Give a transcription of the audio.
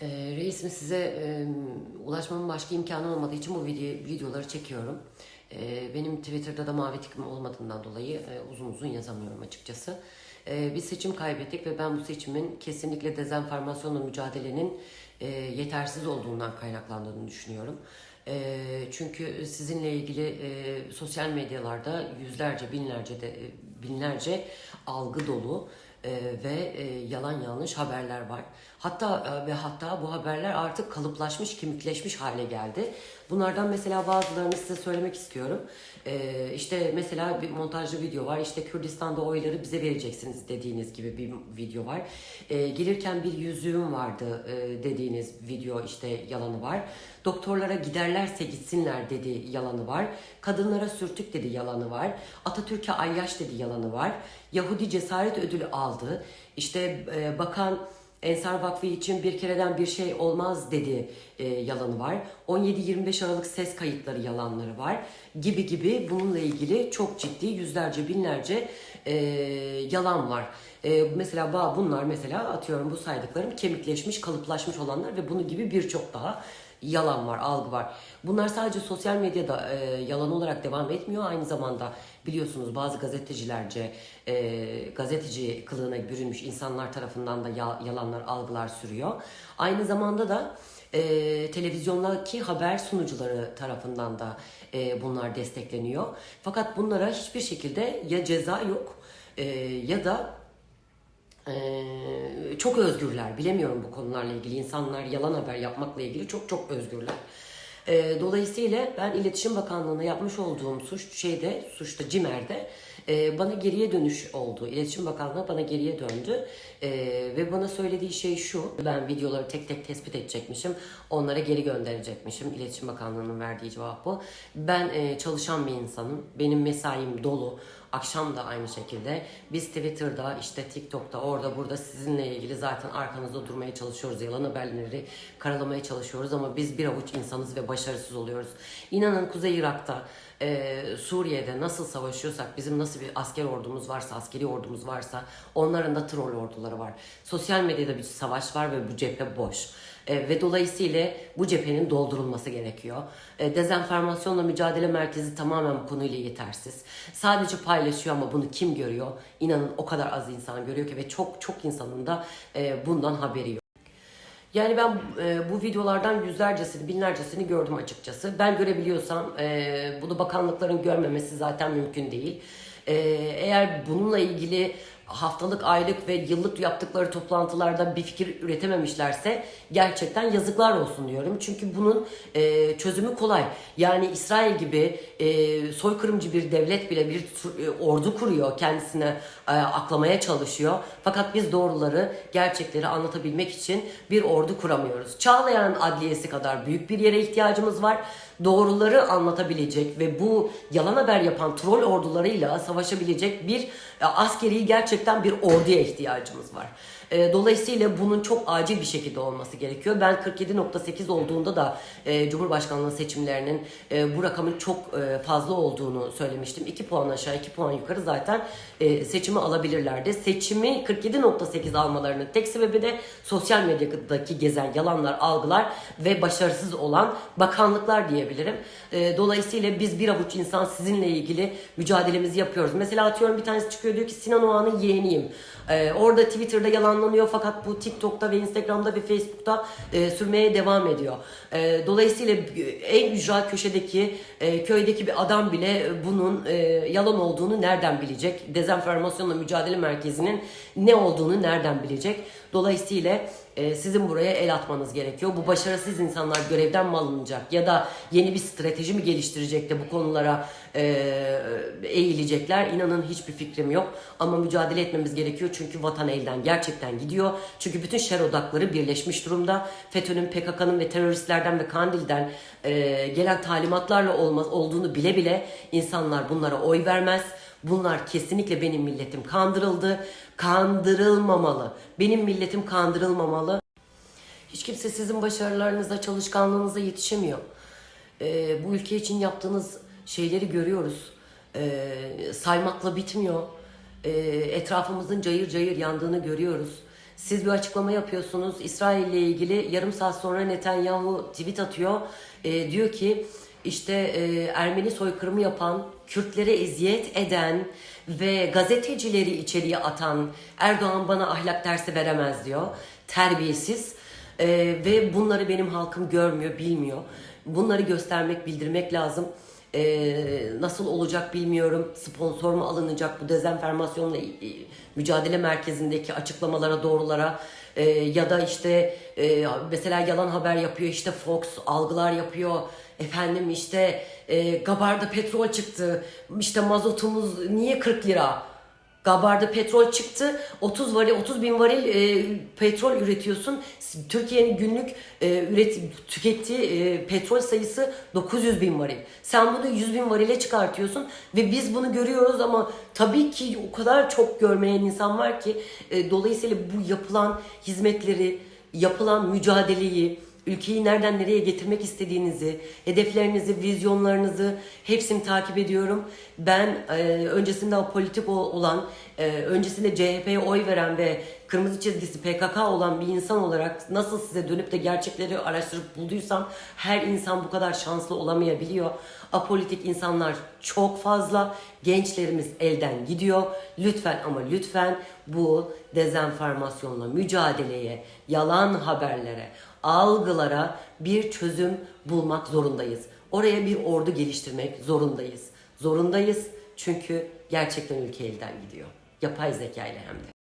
Ee, reisim size e, ulaşmamın başka imkanı olmadığı için bu video, videoları çekiyorum. Ee, benim Twitter'da da mavi tikim olmadığından dolayı e, uzun uzun yazamıyorum açıkçası. Ee, bir seçim kaybettik ve ben bu seçimin kesinlikle dezenformasyonla mücadelenin e, yetersiz olduğundan kaynaklandığını düşünüyorum. E, çünkü sizinle ilgili e, sosyal medyalarda yüzlerce, binlerce de e, binlerce algı dolu e, ve e, yalan yanlış haberler var. Hatta e, ve hatta bu haberler artık kalıplaşmış, kemikleşmiş hale geldi. Bunlardan mesela bazılarını size söylemek istiyorum. E, işte mesela bir montajlı video var. İşte Kürdistan'da oyları bize vereceksiniz dediğiniz gibi bir video var. E, gelirken bir yüzüğüm vardı e, dediğiniz video işte yalanı var. Doktorlara giderlerse gitsinler dedi yalanı var. Kadınlara sürtük dedi yalanı var. Atatürk'e ayyaş dedi yalanı var. Yahudi cesaret ödülü aldı. İşte e, bakan Ensar Vakfı için bir kereden bir şey olmaz dedi e, yalanı var. 17-25 Aralık ses kayıtları yalanları var. Gibi gibi bununla ilgili çok ciddi yüzlerce binlerce e, yalan var. E, mesela bunlar mesela atıyorum bu saydıklarım kemikleşmiş, kalıplaşmış olanlar ve bunun gibi birçok daha yalan var, algı var. Bunlar sadece sosyal medyada e, yalan olarak devam etmiyor. Aynı zamanda biliyorsunuz bazı gazetecilerce, e, gazeteci kılığına bürünmüş insanlar tarafından da ya- yalanlar, algılar sürüyor. Aynı zamanda da e, televizyondaki haber sunucuları tarafından da e, bunlar destekleniyor. Fakat bunlara hiçbir şekilde ya ceza yok e, ya da ee, çok özgürler. Bilemiyorum bu konularla ilgili. İnsanlar yalan haber yapmakla ilgili çok çok özgürler. Ee, dolayısıyla ben İletişim Bakanlığı'na yapmış olduğum suç şeyde, suçta CİMER'de e, bana geriye dönüş oldu. İletişim Bakanlığı bana geriye döndü. Ee, ve bana söylediği şey şu. Ben videoları tek tek tespit edecekmişim. Onlara geri gönderecekmişim. İletişim Bakanlığı'nın verdiği cevap bu. Ben e, çalışan bir insanım. Benim mesaim dolu. Akşam da aynı şekilde. Biz Twitter'da, işte TikTok'ta, orada burada sizinle ilgili zaten arkanızda durmaya çalışıyoruz. Yalan haberleri karalamaya çalışıyoruz ama biz bir avuç insanız ve başarısız oluyoruz. İnanın Kuzey Irak'ta, e, Suriye'de nasıl savaşıyorsak, bizim nasıl bir asker ordumuz varsa, askeri ordumuz varsa onların da troll orduları var. Sosyal medyada bir savaş var ve bu cephe boş. E, ve dolayısıyla bu cephenin doldurulması gerekiyor. E, dezenformasyonla mücadele merkezi tamamen bu konuyla yetersiz. Sadece paylaşıyor ama bunu kim görüyor? İnanın o kadar az insan görüyor ki ve çok çok insanın da e, bundan haberi yok. Yani ben e, bu videolardan yüzlercesini, binlercesini gördüm açıkçası. Ben görebiliyorsam e, bunu bakanlıkların görmemesi zaten mümkün değil. Eğer bununla ilgili haftalık, aylık ve yıllık yaptıkları toplantılarda bir fikir üretememişlerse gerçekten yazıklar olsun diyorum. Çünkü bunun e, çözümü kolay. Yani İsrail gibi e, soykırımcı bir devlet bile bir e, ordu kuruyor, kendisine e, aklamaya çalışıyor. Fakat biz doğruları, gerçekleri anlatabilmek için bir ordu kuramıyoruz. Çağlayan Adliyesi kadar büyük bir yere ihtiyacımız var. Doğruları anlatabilecek ve bu yalan haber yapan troll ordularıyla savaşabilecek bir e, askeri gerçekten bir orduya ihtiyacımız var. E, Dolayısıyla bunun çok acil bir şekilde olması gerekiyor. Ben 47.8 olduğunda da e, Cumhurbaşkanlığı seçimlerinin e, bu rakamın çok e, fazla olduğunu söylemiştim. 2 puan aşağı 2 puan yukarı zaten seçimi alabilirlerdi. Seçimi 47.8 almalarının tek sebebi de sosyal medyadaki gezen yalanlar, algılar ve başarısız olan bakanlıklar diyebilirim. Dolayısıyla biz bir avuç insan sizinle ilgili mücadelemizi yapıyoruz. Mesela atıyorum bir tanesi çıkıyor diyor ki Sinan Oğan'ın yeğeniyim. Orada Twitter'da yalanlanıyor fakat bu TikTok'ta ve Instagram'da ve Facebook'ta e, sürmeye devam ediyor. E, dolayısıyla en ücra köşedeki e, köydeki bir adam bile e, bunun e, yalan olduğunu nereden bilecek? Dezenformasyonla mücadele merkezinin ne olduğunu nereden bilecek? Dolayısıyla e, sizin buraya el atmanız gerekiyor. Bu başarısız insanlar görevden mi alınacak ya da yeni bir strateji mi geliştirecek de bu konulara e, eğilecekler? İnanın hiçbir fikrim yok. Ama mücadele etmemiz gerekiyor çünkü vatan elden gerçekten gidiyor. Çünkü bütün şer odakları birleşmiş durumda. FETÖ'nün, PKK'nın ve teröristlerden ve Kandil'den e, gelen talimatlarla olmaz, olduğunu bile bile insanlar bunlara oy vermez. Bunlar kesinlikle benim milletim kandırıldı. Kandırılmamalı. Benim milletim kandırılmamalı. Hiç kimse sizin başarılarınıza, çalışkanlığınıza yetişemiyor. Ee, bu ülke için yaptığınız şeyleri görüyoruz. Ee, saymakla bitmiyor. Ee, etrafımızın cayır cayır yandığını görüyoruz. Siz bir açıklama yapıyorsunuz. İsrail ile ilgili yarım saat sonra Netanyahu tweet atıyor. Ee, diyor ki işte e, Ermeni soykırımı yapan, Kürtlere eziyet eden ve gazetecileri içeriye atan Erdoğan bana ahlak dersi veremez diyor. Terbiyesiz. Ee, ve bunları benim halkım görmüyor, bilmiyor. Bunları göstermek, bildirmek lazım. Ee, nasıl olacak bilmiyorum. Sponsor mu alınacak bu dezenformasyonla mücadele merkezindeki açıklamalara, doğrulara Ee, ya da işte e, mesela yalan haber yapıyor işte Fox algılar yapıyor. Efendim işte e, Gabar'da petrol çıktı. İşte mazotumuz niye 40 lira? Gabar'da petrol çıktı. 30 varil, 30 bin varil e, petrol üretiyorsun. Türkiye'nin günlük e, üret, tükettiği e, petrol sayısı 900 bin varil. Sen bunu 100 bin varile çıkartıyorsun ve biz bunu görüyoruz ama tabii ki o kadar çok görmeyen insan var ki e, dolayısıyla bu yapılan hizmetleri, yapılan mücadeleyi, ülkeyi nereden nereye getirmek istediğinizi, hedeflerinizi, vizyonlarınızı hepsini takip ediyorum. Ben e, öncesinde politik olan, e, öncesinde CHP'ye oy veren ve kırmızı çizgisi PKK olan bir insan olarak nasıl size dönüp de gerçekleri araştırıp bulduysam her insan bu kadar şanslı olamayabiliyor. Apolitik insanlar çok fazla, gençlerimiz elden gidiyor. Lütfen ama lütfen bu dezenformasyonla mücadeleye, yalan haberlere, algılara bir çözüm bulmak zorundayız. Oraya bir ordu geliştirmek zorundayız. Zorundayız çünkü gerçekten ülke elden gidiyor. Yapay zeka ile hem de.